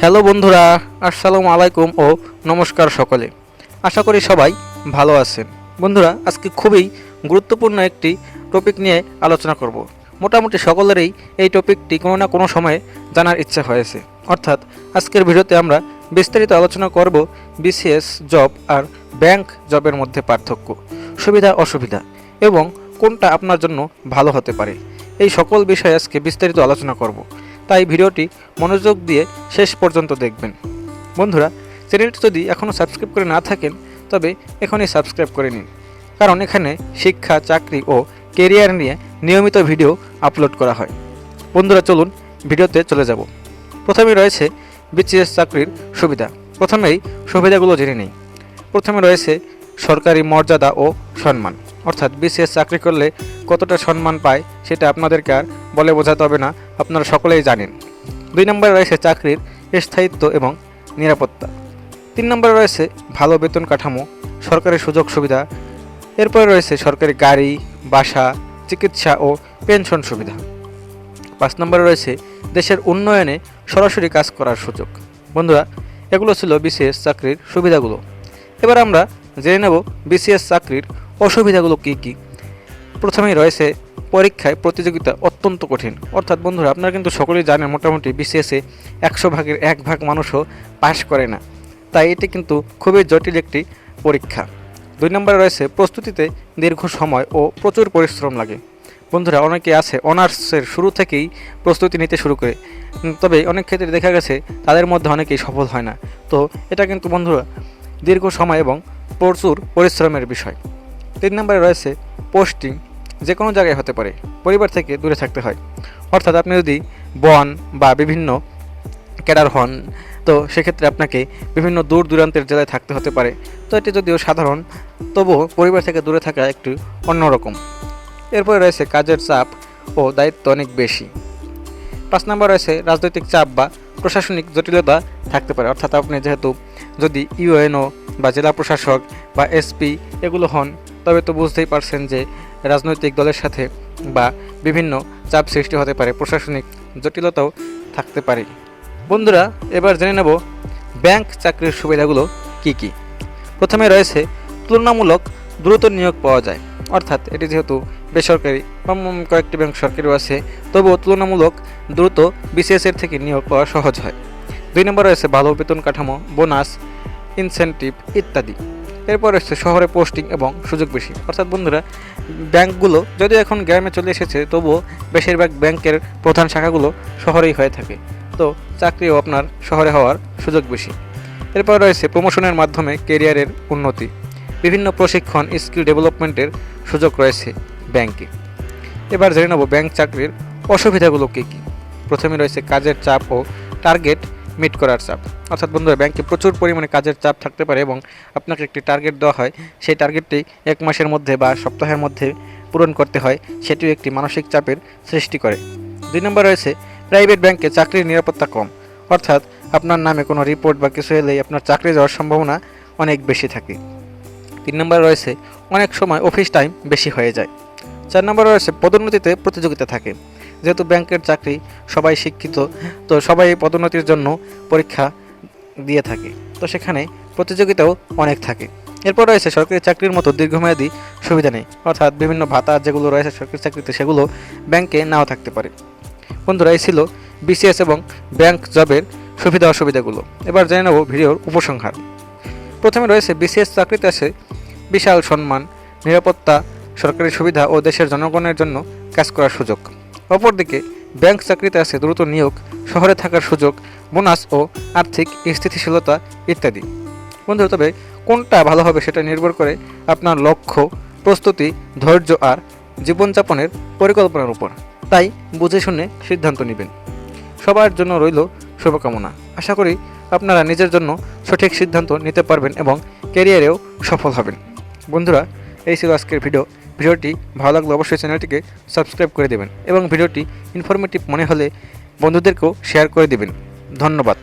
Hello বন্ধুরা, আসসালামু আলাইকুম ও নমস্কার সকলে। আশা করি সবাই ভালো আছেন। বন্ধুরা, আজকে খুবই গুরুত্বপূর্ণ একটি টপিক নিয়ে আলোচনা করব। মোটামুটি সকলেরই এই টপিকটি কোনো না কোনো সময়ে জানার ইচ্ছা হয়েছে। অর্থাৎ, আজকের ভিডিওতে আমরা বিস্তারিত আলোচনা করব বিসিএস জব আর ব্যাংক জবের মধ্যে পার্থক্য, সুবিধা, অসুবিধা এবং কোনটা আপনার জন্য ভালো হতে পারে। এই সকল বিষয়ে আজকে বিস্তারিত আলোচনা করব। তাই ভিডিওটি মনোযোগ দিয়ে শেষ পর্যন্ত দেখবেন। বন্ধুরা, চ্যানেলটি যদি এখনও সাবস্ক্রাইব করে না থাকেন, তবে এখনই সাবস্ক্রাইব করে নিন। কারণ এখানে শিক্ষা, চাকরি ও কেরিয়ার নিয়ে নিয়মিত ভিডিও আপলোড করা হয়। বন্ধুরা, চলুন ভিডিওতে চলে যাব। প্রথমে রয়েছে বিসিএস চাকরির সুবিধা। প্রথমেই সুবিধাগুলো জেনে নেই। প্রথমে রয়েছে সরকারি মর্যাদা ও সম্মান। অর্থাৎ বিসিএস চাকরি করলে কতটা সম্মান পায় সেটা আপনাদেরকে আর বলে বোঝাতে হবে না, আপনারা সকলেই জানেন। দুই নম্বরে রয়েছে চাকরির স্থায়িত্ব এবং নিরাপত্তা। তিন নম্বরে রয়েছে ভালো বেতন কাঠামো, সরকারি সুযোগ সুবিধা। এরপরে রয়েছে সরকারি গাড়ি, বাসা, চিকিৎসা ও পেনশন সুবিধা। পাঁচ নম্বরে রয়েছে দেশের উন্নয়নে সরাসরি কাজ করার সুযোগ। বন্ধুরা, এগুলো ছিল বিসিএস চাকরির সুবিধাগুলো। এবার আমরা জেনে নেব বিসিএস চাকরির অসুবিধাগুলো কী কী। প্রথমেই রয়েছে পরীক্ষায় প্রতিযোগিতা অত্যন্ত কঠিন। অর্থাৎ বন্ধুরা, আপনারা কিন্তু সকলেই জানেন মোটামুটি বিসিএসে একশো ভাগের এক ভাগ মানুষও পাশ করে না। তাই এটি কিন্তু খুবই জটিল একটি পরীক্ষা। দুই নম্বরে রয়েছে প্রস্তুতিতে দীর্ঘ সময় ও প্রচুর পরিশ্রম লাগে। বন্ধুরা, অনেকে আছে অনার্সের শুরু থেকেই প্রস্তুতি নিতে শুরু করে। তবে অনেক ক্ষেত্রে দেখা গেছে তাদের মধ্যে অনেকেই সফল হয় না। তো এটা কিন্তু বন্ধুরা দীর্ঘ সময় এবং প্রচুর পরিশ্রমের বিষয়। তিন নম্বরে রয়েছে পোস্টিং। যে কোনো জায়গায় হতে পারে, পরিবার থেকে দূরে থাকতে হয়। অর্থাৎ আপনি যদি বন বা বিভিন্ন ক্যাডার হন, তো সেক্ষেত্রে আপনাকে বিভিন্ন দূর দূরান্তের জেলায় থাকতে হতে পারে। তো এটি যদিও সাধারণ, তবুও পরিবার থেকে দূরে থাকা একটু অন্যরকম। এরপরে রয়েছে কাজের চাপ ও দায়িত্ব অনেক বেশি। পাঁচ নম্বর রয়েছে রাজনৈতিক চাপ বা প্রশাসনিক জটিলতা থাকতে পারে। অর্থাৎ আপনি যেহেতু যদি ইউএনও বা জেলা প্রশাসক বা এসপি এগুলো হন তবে তো বুঝতেই পারছেন যে রাজনৈতিক দলের সাথে বা বিভিন্ন চাপ সৃষ্টি হতে পারে, প্রশাসনিক জটিলতাও থাকতে পারে। বন্ধুরা, এবার জেনে নেব ব্যাংক চাকরির সুবিধাগুলো কি কি। প্রথমে রয়েছে তুলনামূলক দ্রুত নিয়োগ পাওয়া যায়, অর্থাৎ এটি যেহেতু বেসরকারি বা কয়েকটি ব্যাংক সরকারিও আছে, তবুও তুলনামূলক দ্রুত বিসিএসের থেকে নিয়োগ পাওয়া সহজ হয়। দুই নম্বর রয়েছে ভালো বেতন কাঠামো, বোনাস, ইনসেন্টিভ ইত্যাদি। এরপর রয়েছে শহরে পোস্টিং এবং সুযোগ বেশি। অর্থাৎ বন্ধুরা, ব্যাংকগুলো যদিও এখন গ্রামে চলে এসেছে, তবুও বেশিরভাগ ব্যাংকের প্রধান শাখাগুলো শহরেই হয়ে থাকে। তো চাকরিও আপনার শহরে হওয়ার সুযোগ বেশি। এরপর রয়েছে প্রমোশনের মাধ্যমে কেরিয়ারের উন্নতি। বিভিন্ন প্রশিক্ষণ, স্কিল ডেভেলপমেন্টের সুযোগ রয়েছে ব্যাংকে। এবার জেনে নেব ব্যাংক চাকরির অসুবিধাগুলো কী কী। প্রথমে রয়েছে কাজের চাপ ও টার্গেট। মিট করার চাপ। অর্থাৎ বন্ধুরা, ব্যাংকে প্রচুর পরিমাণে কাজের চাপ থাকতে পারে এবং আপনাকে একটি টার্গেট দেওয়া হয়। সেই টার্গেটটি এক মাসের মধ্যে বা সপ্তাহের মধ্যে পূরণ করতে হয়। সেটিও একটি মানসিক চাপের সৃষ্টি করে। দুই নম্বর রয়েছে প্রাইভেট ব্যাংকে চাকরির নিরাপত্তা কম। অর্থাৎ আপনার নামে কোনো রিপোর্ট বা কিছু এলেই আপনার চাকরি যাওয়ার সম্ভাবনা অনেক বেশি থাকে। তিন নম্বর রয়েছে, অনেক সময় অফিস টাইম বেশি হয়ে যায়। চার নম্বর রয়েছে, পদোন্নতিতে প্রতিযোগিতা থাকে। যেহেতু ব্যাংকের চাকরি, সবাই শিক্ষিত, তো সবাই পদোন্নতির জন্য পরীক্ষা দিয়ে থাকে। তো সেখানে প্রতিযোগিতাও অনেক থাকে। এরপর রয়েছে সরকারি চাকরির মতো দীর্ঘমেয়াদী সুবিধা নেই। অর্থাৎ বিভিন্ন ভাতা যেগুলো রয়েছে সরকারি চাকরিতে, সেগুলো ব্যাংকে নাও থাকতে পারে। বন্ধুরা, এই ছিল বিসিএস এবং ব্যাংক জবের সুবিধা অসুবিধাগুলো। এবার জেনে নেব ভিডিওর উপসংহার। প্রথমে রয়েছে বিসিএস চাকরিতে আছে বিশাল সম্মান, নিরাপত্তা, সরকারি সুবিধা ও দেশের জনগণের জন্য কাজ করার সুযোগ। অপরদিকে, ব্যাংক চাকরিতে আছে দ্রুত নিয়োগ, শহরে থাকার সুযোগ, বোনাস ও আর্থিক স্থিতিশীলতা ইত্যাদি। বন্ধু, তবে কোনটা ভালো হবে সেটা নির্ভর করে আপনার লক্ষ্য, প্রস্তুতি, ধৈর্য আর জীবনযাপনের পরিকল্পনার উপর। তাই বুঝে শুনে সিদ্ধান্ত নেবেন। সবার জন্য রইল শুভকামনা। আশা করি আপনারা নিজের জন্য সঠিক সিদ্ধান্ত নিতে পারবেন এবং ক্যারিয়ারেও সফল হবেন। বন্ধুরা, এই ছিল আজকের ভিডিও। ভিডিওটি ভালো লাগলে অবশ্যই চ্যানেলটিকে সাবস্ক্রাইব করে দেবেন এবং ভিডিওটি ইনফরমেটিভ মনে হলে বন্ধুদেরকেও শেয়ার করে দেবেন। ধন্যবাদ।